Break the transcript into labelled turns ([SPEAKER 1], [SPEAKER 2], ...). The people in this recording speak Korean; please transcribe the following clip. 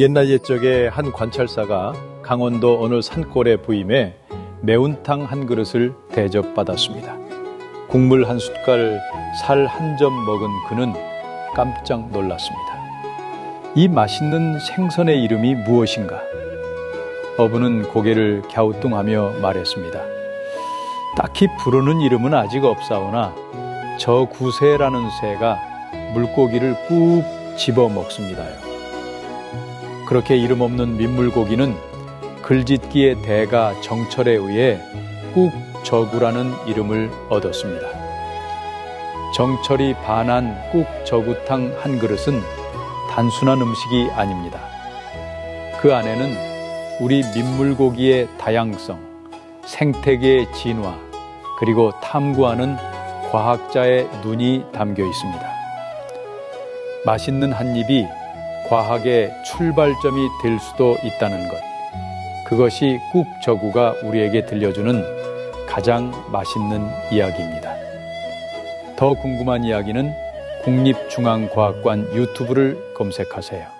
[SPEAKER 1] 옛날 옛적에 한 관찰사가 강원도 어느 산골에 부임해 매운탕 한 그릇을 대접받았습니다. 국물 한 숟갈, 살 한 점 먹은 그는 깜짝 놀랐습니다. 이 맛있는 생선의 이름이 무엇인가? 어부는 고개를 갸우뚱하며 말했습니다. 딱히 부르는 이름은 아직 없사오나 저 구새라는 새가 물고기를 꾹 집어 먹습니다요. 그렇게 이름 없는 민물고기는 글짓기의 대가 정철에 의해 꾹저구라는 이름을 얻었습니다. 정철이 반한 꾹저구탕 한 그릇은 단순한 음식이 아닙니다. 그 안에는 우리 민물고기의 다양성, 생태계의 진화, 그리고 탐구하는 과학자의 눈이 담겨 있습니다. 맛있는 한 입이 과학의 출발점이 될 수도 있다는 것. 그것이 꾹저구가 우리에게 들려주는 가장 맛있는 이야기입니다. 더 궁금한 이야기는 국립중앙과학관 유튜브를 검색하세요.